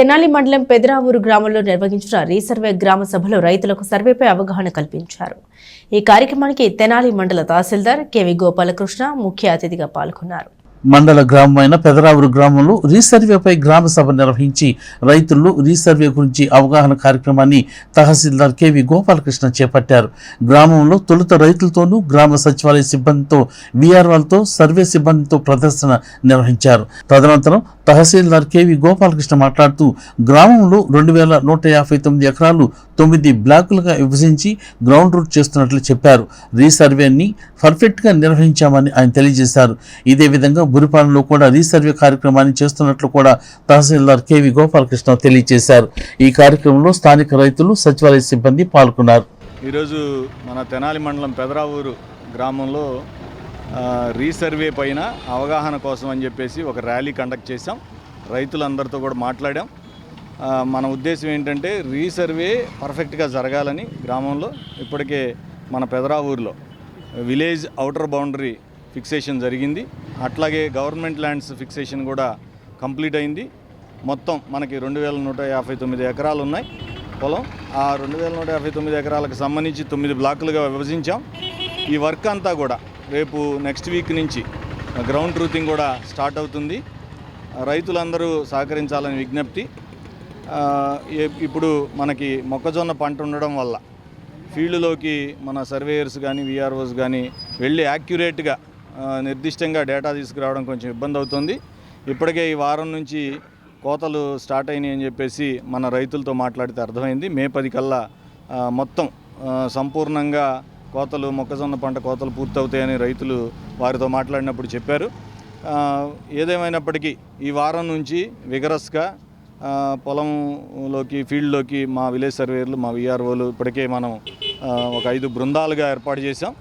తెనాలి మండలం పెదరావూరు గ్రామంలో నిర్వహించిన రీసర్వే గ్రామ సభలో రైతులకు సర్వేపై అవగాహన కల్పించారు. ఈ కార్యక్రమానికి తెనాలి మండల తహసీల్దార్ కెవి గోపాలకృష్ణ ముఖ్య అతిథిగా పాల్గొన్నారు. మండల గ్రామమైన పెదరావురు గ్రామంలో రీసర్వేపై గ్రామ సభ నిర్వహించి రైతుల్లో రీసర్వే గురించి అవగాహన కార్యక్రమాన్ని తహసీల్దార్ కెవి గోపాలకృష్ణ చేపట్టారు. గ్రామంలో తొలుత రైతులతోనూ గ్రామ సచివాలయ సిబ్బందితో వీఆర్ఓలతో సర్వే సిబ్బందితో ప్రదర్శన నిర్వహించారు. తదనంతరం తహసీల్దార్ కెవి గోపాలకృష్ణ మాట్లాడుతూ గ్రామంలో రెండు వేల నూట యాభై తొమ్మిది ఎకరాలు తొమ్మిది బ్లాకులుగా విభజించి గ్రౌండ్ రూట్ చేస్తున్నట్లు చెప్పారు. రీసర్వేని పర్ఫెక్ట్గా నిర్వహించామని ఆయన తెలియజేశారు. ఇదే విధంగా బురిపాలెంలో కూడా రీసర్వే కార్యక్రమాన్ని చేస్తున్నట్లు కూడా తహసీల్దార్ కెవి గోపాలకృష్ణ తెలియజేశారు. ఈ కార్యక్రమంలో స్థానిక రైతులు సచివాలయ సిబ్బంది పాల్గొన్నారు. ఈరోజు మన తెనాలి మండలం పెదరావూరు గ్రామంలో రీసర్వే పైన అవగాహన కోసం అని చెప్పేసి ఒక ర్యాలీ కండక్ట్ చేసాం రైతులందరితో కూడా మాట్లాడాం. మన ఉద్దేశం ఏంటంటే రీసర్వే పర్ఫెక్ట్గా జరగాలని గ్రామంలో ఇప్పటికే మన పెదరావూరులో. విలేజ్ అవుటర్ బౌండరీ ఫిక్సేషన్ జరిగింది. అట్లాగే గవర్నమెంట్ ల్యాండ్స్ ఫిక్సేషన్ కూడా కంప్లీట్ అయింది. మొత్తం మనకి రెండు వేల నూట యాభై తొమ్మిది ఎకరాలు ఉన్నాయి పొలం ఆ రెండు వేల నూట యాభై తొమ్మిది ఎకరాలకు సంబంధించి తొమ్మిది బ్లాకులుగా విభజించాం. ఈ వర్క్ అంతా కూడా రేపు నెక్స్ట్ వీక్ నుంచి గ్రౌండ్ ట్రూతింగ్ కూడా స్టార్ట్ అవుతుంది. రైతులందరూ సహకరించాలని విజ్ఞప్తి. ఇప్పుడు మనకి మొక్కజొన్న పంట ఉండడం వల్ల ఫీల్డ్లోకి మన సర్వేయర్స్ కానీ విఆర్ఓస్ కానీ వెళ్ళి యాక్యురేట్గా నిర్దిష్టంగా డేటా తీసుకురావడం కొంచెం ఇబ్బంది అవుతుంది. ఇప్పటికే ఈ వారం నుంచి కోతలు స్టార్ట్ అయినాయి అని చెప్పేసి మన రైతులతో మాట్లాడితే అర్థమైంది. మే పది కల్లా మొత్తం సంపూర్ణంగా కోతలు మొక్కజొన్న పంట కోతలు పూర్తవుతాయని రైతులు వారితో మాట్లాడినప్పుడు చెప్పారు. ఏదేమైనప్పటికీ ఈ వారం నుంచి విగరస్గా పొలంలోకి ఫీల్డ్లోకి మా విలేజ్ సర్వేయర్లు మా విఆర్ఓలు ఇప్పటికే మనం ఒక ఐదు బృందాలుగా ఏర్పాటు చేశాం.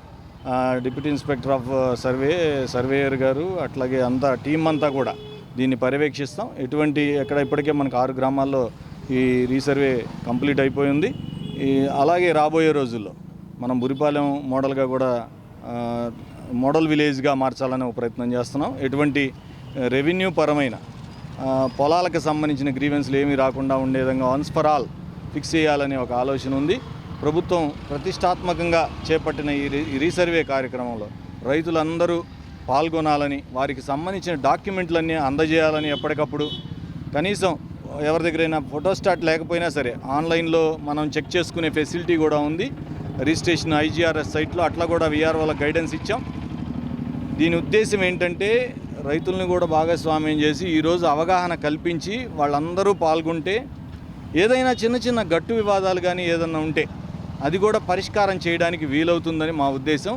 Deputy inspector of survey surveyor గారు అట్లాగే అంతా టీం అంతా కూడా దీన్ని పర్యవేక్షిస్తాం. ఎటువంటి ఎక్కడ ఇప్పటికే మనకు ఆరు గ్రామాల్లో ఈ రీసర్వే కంప్లీట్ అయిపోయింది. ఈ అలాగే రాబోయే రోజుల్లో మనం బురిపాలెం మోడల్గా కూడా మోడల్ విలేజ్గా మార్చాలనే ఒక ప్రయత్నం చేస్తున్నాం. ఎటువంటి రెవెన్యూ పరమైన పొలాలకు సంబంధించిన గ్రీవెన్స్లు ఏమీ రాకుండా ఉండే విధంగా వన్స్ ఫర్ ఆల్ ఫిక్స్ చేయాలనే ఒక ఆలోచన ఉంది. ప్రభుత్వం ప్రతిష్టాత్మకంగా చేపట్టిన ఈ రీ- రీసర్వే కార్యక్రమంలో రైతులందరూ పాల్గొనాలని వారికి సంబంధించిన డాక్యుమెంట్లన్నీ అందజేయాలని ఎప్పటికప్పుడు కనీసం ఎవరి దగ్గరైనా ఫోటోస్టాట్ లేకపోయినా సరే ఆన్లైన్లో మనం చెక్ చేసుకునే ఫెసిలిటీ కూడా ఉంది. రిజిస్ట్రేషన్ ఐజీఆర్ఎస్ సైట్లో అట్లా కూడా విఆర్ గైడెన్స్ ఇచ్చాం. దీని ఉద్దేశం ఏంటంటే రైతుల్ని కూడా భాగస్వామ్యం చేసి ఈరోజు అవగాహన కల్పించి వాళ్ళందరూ పాల్గొంటే ఏదైనా చిన్న చిన్న గట్టు వివాదాలు కానీ ఏదన్నా ఉంటే అది కూడా పరిష్కారం చేయడానికి వీలవుతుందని మా ఉద్దేశం.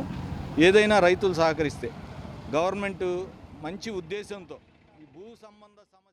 ఏదైనా రైతులు సహకరిస్తే గవర్నమెంట్ మంచి ఉద్దేశంతో ఈ భూ సంబంధ సమస్య